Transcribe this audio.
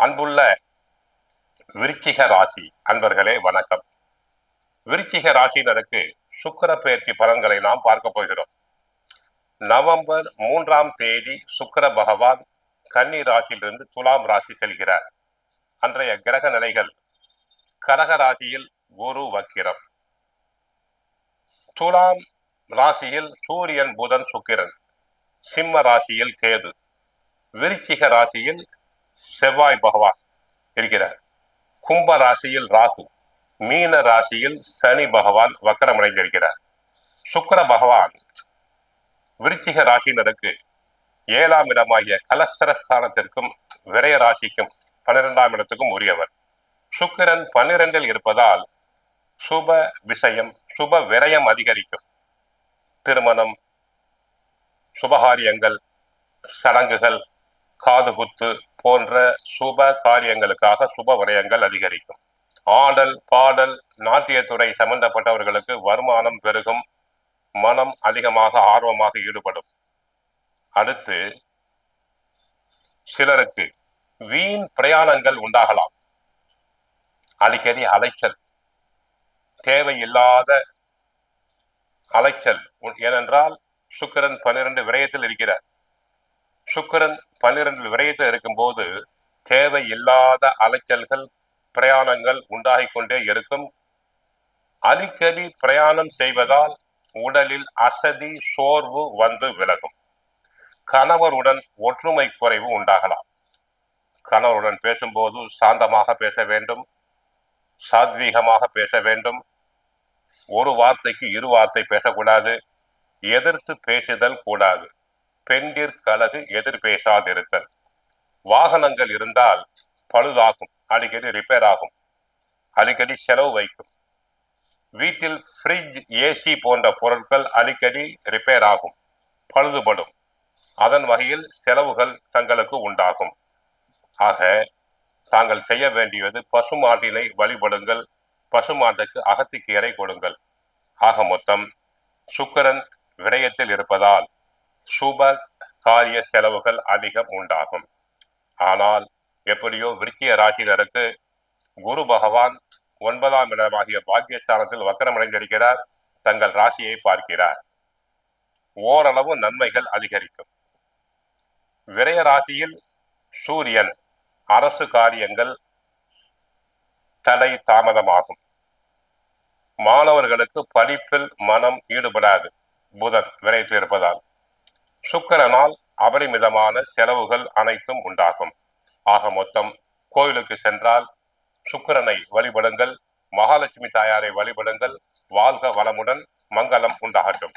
அன்புள்ள விருச்சிக ராசி அன்பர்களே வணக்கம். விருச்சிக ராசியினருக்கு சுக்கிர பயிற்சி பலன்களை நாம் பார்க்க போகிறோம். நவம்பர் மூன்றாம் தேதி சுக்கிர பகவான் கன்னி ராசியிலிருந்து துலாம் ராசி செல்கிறார். அன்றைய கிரக நிலைகள் கடக ராசியில் குரு வக்கிரம். துலாம் ராசியில் சூரியன் புதன் சுக்கிரன். சிம்ம ராசியில் கேது. விருச்சிக ராசியில் செவ்வாய் பகவான் இருக்கிறார். கும்ப ராசியில் ராகு மீன ராசியில் சனி பகவான் வக்கரமடைந்திருக்கிறார். சுக்கிர பகவான் விருச்சிக ராசியினருக்கு ஏழாம் இடமாகிய கலசரஸ்தானத்திற்கும் விரய ராசிக்கும் பன்னிரெண்டாம் இடத்துக்கும் உரியவர். சுக்கிரன் பன்னிரெண்டில் இருப்பதால் சுப விஷயம் சுப விரயம் அதிகரிக்கும். திருமணம் சுபகாரியங்கள் சடங்குகள் காதுகுத்து போன்ற சுப காரியங்களுக்காக சுப விரயங்கள் அதிகரிக்கும். ஆடல் பாடல் நாட்டியத்துறை சம்பந்தப்பட்டவர்களுக்கு வருமானம் பெருகும் மனம் அதிகமாக ஆர்வமாக ஈடுபடும். அடுத்து சிலருக்கு வீண் பிரயாணங்கள் உண்டாகலாம். அடிக்கடி அலைச்சல் தேவையில்லாத அலைச்சல். உ- ஏனென்றால் சுக்கிரன் பன்னிரண்டு விரயத்தில் இருக்கிறார். சுக்கிரன் பன்னிரண்டு விரயத்தில் இருக்கும்போது தேவையில்லாத அலைச்சல்கள் பிரயாணங்கள் உண்டாகிக்கொண்டே இருக்கும். அடிக்கடி பிரயாணம் செய்வதால் உடலில் அசதி சோர்வு வந்து விலகும். கணவருடன் ஒற்றுமை குறைவு உண்டாகலாம். கணவருடன் பேசும்போது சாந்தமாக பேச வேண்டும். சாத்வீகமாக பேச வேண்டும். ஒரு வார்த்தைக்கு இரு வார்த்தை பேசக்கூடாது. எதிர்த்து பேசுதல் கூடாது. பெண்டிற் கலகு எதிர் பேசாதிருத்தல். வாகனங்கள் இருந்தால் பழுதாகும் அடிக்கடி ரிப்பேர் ஆகும் அடிக்கடி செலவு வைக்கும். வீட்டில் ஃப்ரிட்ஜ் ஏசி போன்ற பொருட்கள் அடிக்கடி ரிப்பேர் ஆகும் பழுதுபடும். அதன் வகையில் செலவுகள் தங்களுக்கு உண்டாகும். ஆக தாங்கள் செய்ய வேண்டியது பசுமாட்டினை வழிபடுங்கள் பசுமாட்டுக்கு அகத்திக்கீரை கொடுங்கள். ஆக மொத்தம் சுக்கிரன் விடயத்தில் இருப்பதால் சுப காரிய செலவுகள் அதிகம் உண்டாகும். ஆனால் எப்படியோ விருத்திய ராசியினருக்கு குரு பகவான் ஒன்பதாம் இடமாகிய பாக்கியஸ்தானத்தில் வக்கரமடைந்திருக்கிறார் தங்கள் ராசியை பார்க்கிறார். ஓரளவு நன்மைகள் அதிகரிக்கும். விரய ராசியில் சூரியன் அரசு காரியங்கள் தடை தாமதமாகும். மாணவர்களுக்கு படிப்பில் மனம் ஈடுபடாது. புதன் விரைத்து இருப்பதால். சுக்கரனால் அபரிமிதமான செலவுகள் அனைத்தும் உண்டாகும். ஆக மொத்தம் கோயிலுக்கு சென்றால் சுக்கிரனை வழிபடுங்கள் மகாலட்சுமி தாயாரை வழிபடுங்கள் வாழ்க வளமுடன் மங்களம் உண்டாகட்டும்.